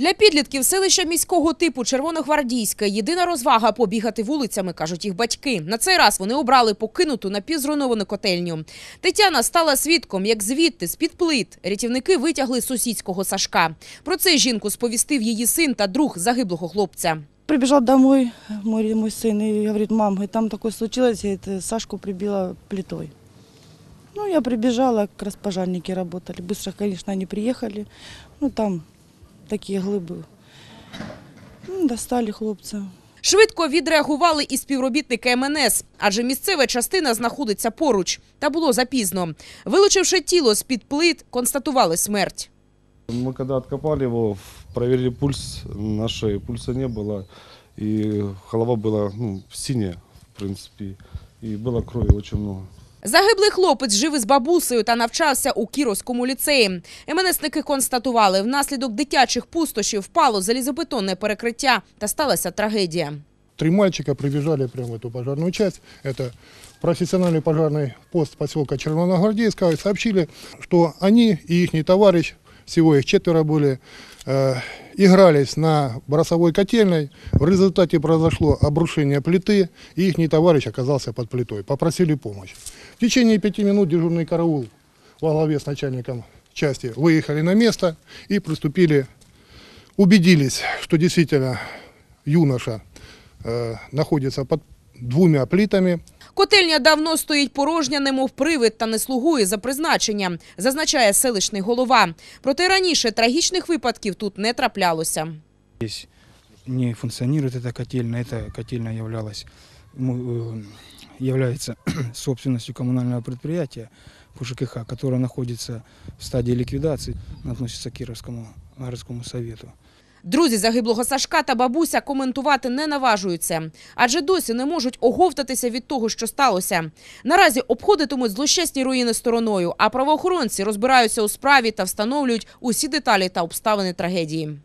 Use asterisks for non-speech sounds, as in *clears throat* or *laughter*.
Для підлітків селища міського типу Червоногвардійське єдина розвага побігати вулицями, кажуть їх батьки. На цей раз вони обрали покинуту напівзруйновану котельню. Тетяна стала свідком, як звідти з під плит рятівники витягли сусідського Сашка. Про це жінку сповістив її син та друг загиблого хлопця. Прибежал домой мой, мой сын и говорит, мам, говорит, там такое случилось, и это Сашку прибило плитой. Ну, я прибежала, как раз пожарники работали. Быстро, конечно, они приехали. Ну, там такие глыбы. Ну, достали хлопца. Швидко відреагували і співробітники МНС, адже місцева частина знаходиться поруч. Та було запізно. Вилучивши тіло з під плит, констатували смерть. Мы когда откопали его, проверили пульс, на шее пульса не было, и голова была ну, синяя, в принципе, и было крови очень много. Загиблий хлопець жив із бабусею та навчався у Кіровському ліцеї. МНСники констатували, внаслідок дитячих пустощів впало залізобетонне перекриття та сталася трагедія. Три мальчика прибежали прямо в эту пожарную часть. Это профессиональный пожарный пост поселка Червоногвардейского. И сообщили, что они и их товарищ, всего их четверо были, э, игрались на бросовой котельной. В результате произошло обрушение плиты, и их товарищ оказался под плитой. Попросили помощь. В течение пяти минут дежурный караул во главе с начальником части выехали на место и приступили, убедились, что действительно юноша э, находится под двумя плитами. Котельня давно стоїть порожня, немов привид та не слугує за призначенням, зазначає селищний голова. Проте раніше трагічних випадків тут не траплялося. Здесь не функционирует эта котельная. Эта котельная являлась, му- э, является *clears throat* собственностью коммунального предприятия ФУЖКХ, которое находится в стадии ликвидации, относится к Кировскому городскому совету. Друзі загиблого Сашка та бабуся коментувати не наважуються, адже досі не можуть оговтатися від того, що сталося. Наразі обходитимуть злощасні руїни стороною, а правоохоронці розбираються у справі та встановлюють усі деталі та обставини трагедії.